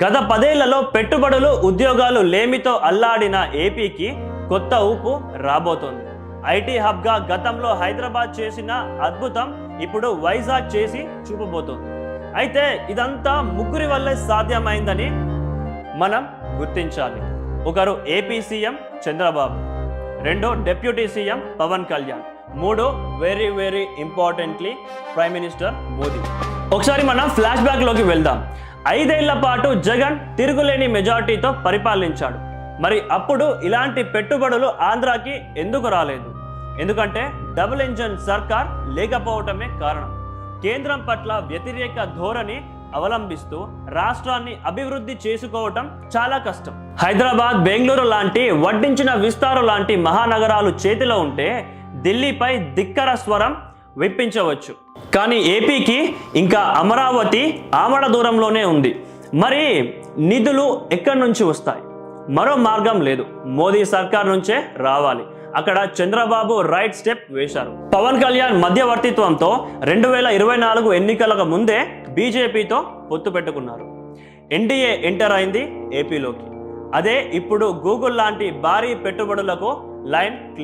గత పదేళ్ళలో పెట్టుబడులు ఉద్యోగాలు లేమితో అల్లాడిన ఏపీకి కొత్త ఊపు రాబోతోంది. ఐటీ హబ్గా గతంలో హైదరాబాద్ చేసిన అద్భుతం ఇప్పుడు వైజాగ్ చేసి చూపబోతోంది. అయితే ఇదంతా ముగ్గురి వల్లే సాధ్యమైందని మనం గుర్తించాలి. ఒకరు ఏపీ సీఎం చంద్రబాబు రెండు డెప్యూటీ సీఎం పవన్ కళ్యాణ్ మూడు very very importantly prime minister Modi. ఒకసారి మనం ఫ్లాష్ బ్యాక్లోకి వెళ్దాం. ఐదేళ్ళ పాటు జగన్ తిరుగులేని మెజార్టీతో పరిపాలించాడు. మరి అప్పుడు ఇలాంటి పెట్టుబడులు ఆంధ్రాకి ఎందుకు రాలేదు? ఎందుకంటే డబుల్ ఇంజన్ సర్కార్ లేకపోవటమే కారణం. కేంద్రం పట్ల వ్యతిరేక ధోరణి అవలంబిస్తూ రాష్ట్రాన్ని అభివృద్ధి చేసుకోవటం చాలా కష్టం. హైదరాబాద్ బెంగళూరు లాంటి వడ్డించిన విస్తారు లాంటి మహానగరాలు చేతిలో ఉంటే ఢిల్లీపై ధిక్కర స్వరం విప్పించవచ్చు. కానీ ఏపీకి ఇంకా అమరావతి ఆమడ దూరంలోనే ఉంది. మరి నిధులు ఎక్కడి నుంచి వస్తాయి? మరో మార్గం లేదు. మోదీ సర్కార్ నుంచే రావాలి. అక్కడ చంద్రబాబు రైట్ స్టెప్ వేశారు. పవన్ కళ్యాణ్ మధ్యవర్తిత్వంతో రెండు వేల ఇరవై నాలుగు ఎన్నికలకు ముందే బీజేపీతో పొత్తు పెట్టుకున్నారు. ఎన్డీఏ ఎంటర్ అయింది ఏపీలోకి. అదే ఇప్పుడు గూగుల్ లాంటి భారీ పెట్టుబడులకు లైన్